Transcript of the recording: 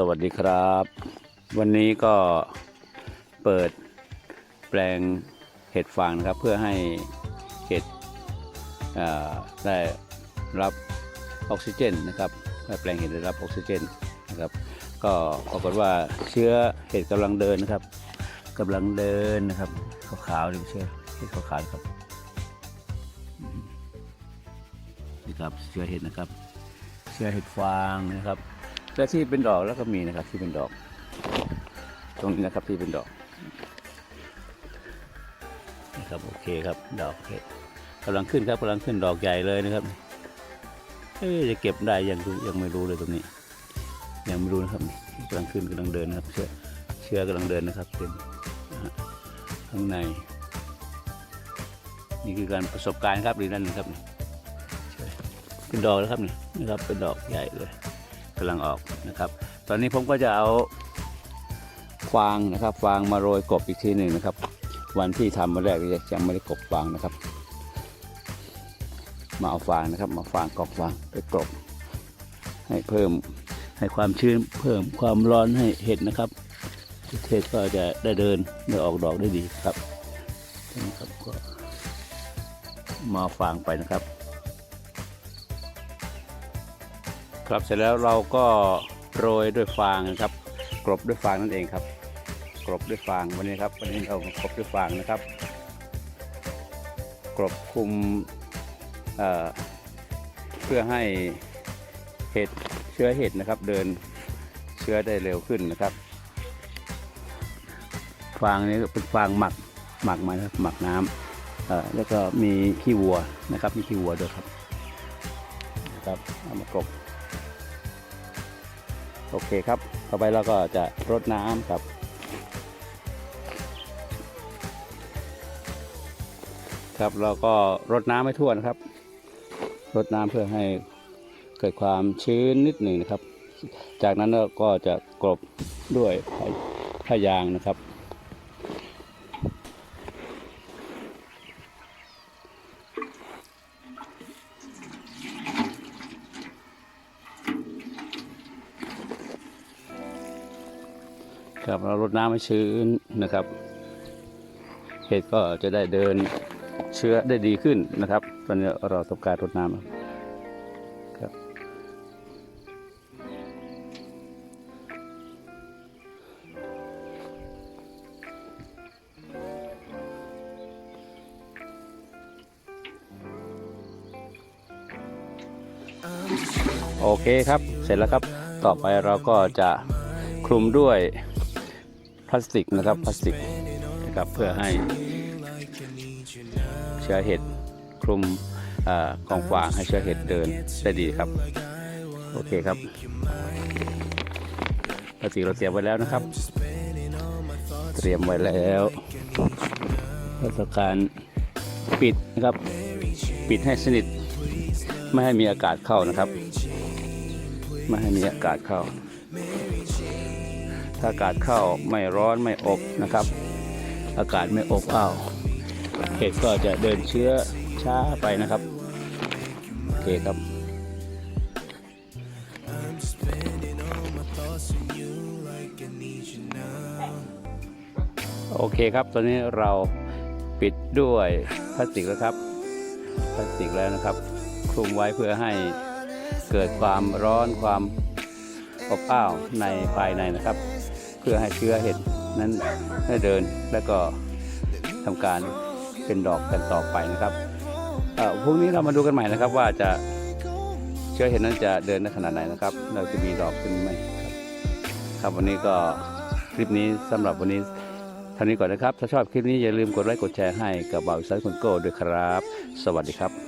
สวัสดีครับ วันนี้ก็เปิดแปลงเห็ดฟางนะครับ เพื่อให้เห็ดได้รับออกซิเจนนะครับให้แปลงเห็ดได้รับออกซิเจนนะครับ ก็ปรากฏว่าเชื้อเห็ดกำลังเดินนะครับกำลังเดินนะครับขาวๆนี่ไม่ใช่เห็ดขาวๆครับนี่ครับเชื้อเห็ดนะครับ เชื้อเห็ดฟางนะครับ และที่เป็นดอกแล้วก็มีนะครับที่เป็นดอก ตรงนี้นะครับที่เป็นดอกนะครับโอเคครับดอกเห็ดกำลังขึ้นครับกำลังขึ้นดอกใหญ่เลยนะครับเอ๊จะเก็บได้ยังยังไม่รู้เลยตรงนี้ ยังไม่รู้นะครับกำลังขึ้นกำลังเดินนะครับ เชื้อเชื้อกำลังเดินนะครับเต็มข้างใน นี่คือการประสบการณ์ครับดีนั่นนะครับนี่เชื้อเป็นดอกแล้วครับนี่นะครับเป็นดอกใหญ่เลย กำลังออกนะครับ ตอนนี้ผมก็จะเอาฟางนะครับฟางมาโรยกบอีกทีหนึ่งนะครับ วันที่ทำมาแรกยังไม่ได้กบฟางนะครับ มาเอาฟางนะครับ มาฟางกอบฟางไปกบให้เพิ่มให้ความชื้นเพิ่มความร้อนให้เห็ดนะครับเห็ดก็จะได้เดินได้ออกดอกได้ดีครับนี่ครับก็มาฟางไปนะครับ ครับเสร็จแล้วเราก็โรยด้วยฟางนะครับ กรบด้วยฟางนั่นเองครับ กรบด้วยฟางวันนี้ครับวันนี้เรากรบด้วยฟางนะครับ กรบคุมเเพื่อให้เห็ดเชื้อเห็ดนะครับ เดินเชื้อได้เร็วขึ้นนะครับ ฟางนี้เป็นฟางหมักหมักมานะครับหมักน้ำแล้วก็มีขี้วัวนะครับ มีขี้วัวด้วยครับนะครับเอามากรบ โอเคครับ ต่อไปเราก็จะรดน้ำครับ ครับเราก็รดน้ำให้ทั่วนะครับ รดน้ำเพื่อให้เกิดความชื้นนิดหนึ่งนะครับ จากนั้นเราก็จะกลบด้วยผ้าผ้ายางนะครับ ครับเรารดน้ำให้ชื้นนะครับเห็ดก็จะได้เดินเชื้อได้ดีขึ้นนะครับ ตอนนี้เราต้องการรดน้ำครับ โอเคครับ เสร็จแล้วครับ ต่อไปเราก็จะคลุมด้วย พลาสติกนะครับพลาสติกนะครับเพื่อให้เชื้อเห็ดคลุมอกองฟางให้เชื้อเห็ดเดินได้ดีครับ โอเคครับพลาสติกเราเตรียมไว้แล้วนะครับ เตรียมไว้แล้วราชการปิดนะครับ ปิดให้สนิท ไม่ให้มีอากาศเข้านะครับ ไม่ให้มีอากาศเข้า ถ้าอากาศเข้าไม่ร้อนไม่อบนะครับ อากาศไม่อบอ้าวเห็ดก็จะเดินเชื้อช้าไปนะครับโอเคครับโอเคครับ ตอนนี้เราปิดด้วยพลาสติกแล้วครับ พลาสติกแล้วนะครับ คลุมไว้เพื่อให้เกิดความร้อนความอบอ้าวในภายในนะครับ พื่อให้เชื้อเห็ดนั้นได้เดินแล้วก็ทำการเป็นดอกกันต่อไปนะครับเอ่อพรุ่งนี้เรามาดูกันใหม่นะครับ ว่าจะเชื้อเห็ดนั้นจะเดินในขนาดไหนนะครับ เราจะมีดอกขึ้นไหมครับวันนี้ก็คลิปนี้สำหรับวันนี้เท่านี้ก่อนนะครับ ถ้าชอบคลิปนี้อย่าลืมกดไลค์กดแชร์ให้กับบ่าวสายคนโก้ด้วยครับ สวัสดีครับ